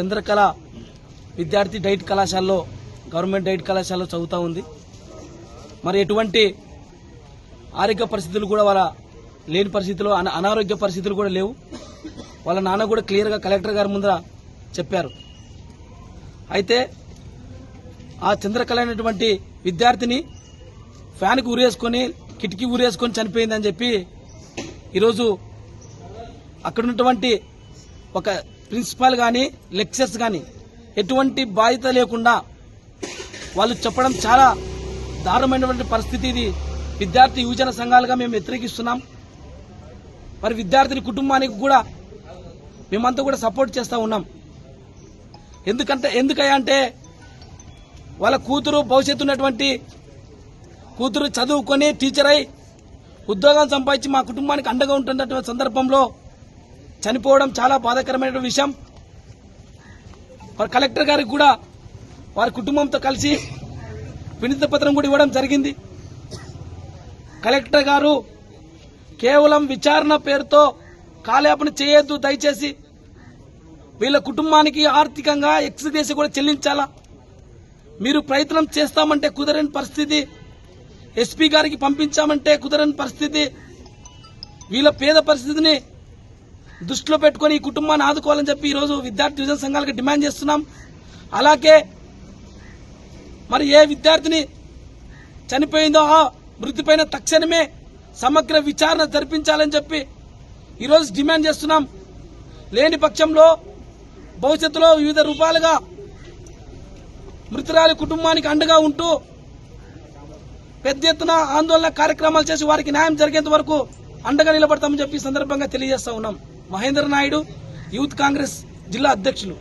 చంద్రకళ విద్యార్థి డైట్ కళాశాలలో government diet కళాశాలలో చదువుతూ ఉంది. మరి ఎటువంటి ఆరోగ్య పరిస్థితులు కూడా వాళ్ళ లేని పరిస్థితులు అన- అనారోగ్య పరిస్థితులు కూడా లేవు. వాళ్ళ నాన్న కూడా క్లియర్గా కలెక్టర్ గారి ముందర చెప్పారు. అయితే ఆ చంద్రకళ అనేటువంటి విద్యార్థిని ఫ్యాన్కి ఉరేసుకొని కిటికీ ఉరేసుకొని చనిపోయిందని చెప్పి ఈరోజు అక్కడ ఉన్నటువంటి ఒక ప్రిన్సిపాల్ కానీ లెక్చర్స్ కానీ ఎటువంటి బాధ్యత లేకుండా వాళ్ళు చెప్పడం చాలా దారుణమైనటువంటి పరిస్థితి ఇది. విద్యార్థి యువజన సంఘాలుగా మేము వ్యతిరేకిస్తున్నాం. మరి విద్యార్థిని కుటుంబానికి కూడా మేమంతా కూడా సపోర్ట్ చేస్తూ ఉన్నాం. ఎందుకంటే ఎందుకయ్యా అంటే వాళ్ళ కూతురు భవిష్యత్తు ఉన్నటువంటి కూతురు చదువుకొని టీచర్ అయి ఉద్యోగం సంపాదించి మా కుటుంబానికి అండగా ఉంటున్నటువంటి సందర్భంలో చనిపోవడం చాలా బాధాకరమైన విషయం. వారి కలెక్టర్ గారికి కూడా వారి కుటుంబంతో కలిసి వినతి పత్రం కూడా ఇవ్వడం జరిగింది. కలెక్టర్ గారు కేవలం విచారణ పేరుతో కాలేపన చేయొద్దు దయచేసి వీళ్ళ కుటుంబానికి ఆర్థికంగా ఎక్స్గ్రేసి కూడా చెల్లించాలా? మీరు ప్రయత్నం చేస్తామంటే కుదరని పరిస్థితి. ఎస్పీ గారికి పంపించామంటే కుదరని పరిస్థితి. వీళ్ళ పేద పరిస్థితిని దృష్టిలో పెట్టుకొని ఈ కుటుంబాన్ని ఆదుకోవాలని చెప్పి ఈరోజు విద్యార్థి యువజన సంఘాలకు డిమాండ్ చేస్తున్నాం. అలాగే మరి ఏ విద్యార్థిని చనిపోయిందో ఆ మృతిపైన తక్షణమే సమగ్ర విచారణ జరిపించాలని చెప్పి ఈరోజు డిమాండ్ చేస్తున్నాం. లేని పక్షంలో భవిష్యత్తులో వివిధ రూపాలుగా మృతురాలి కుటుంబానికి అండగా ఉంటూ పెద్ద ఎత్తున ఆందోళన కార్యక్రమాలు చేసి వారికి న్యాయం జరిగేంత వరకు అండగా నిలబడతామని చెప్పి సందర్భంగా తెలియజేస్తా ఉన్నాం. మహేంద్ర నాయుడు యూత్ కాంగ్రెస్ జిల్లా అధ్యక్షులు.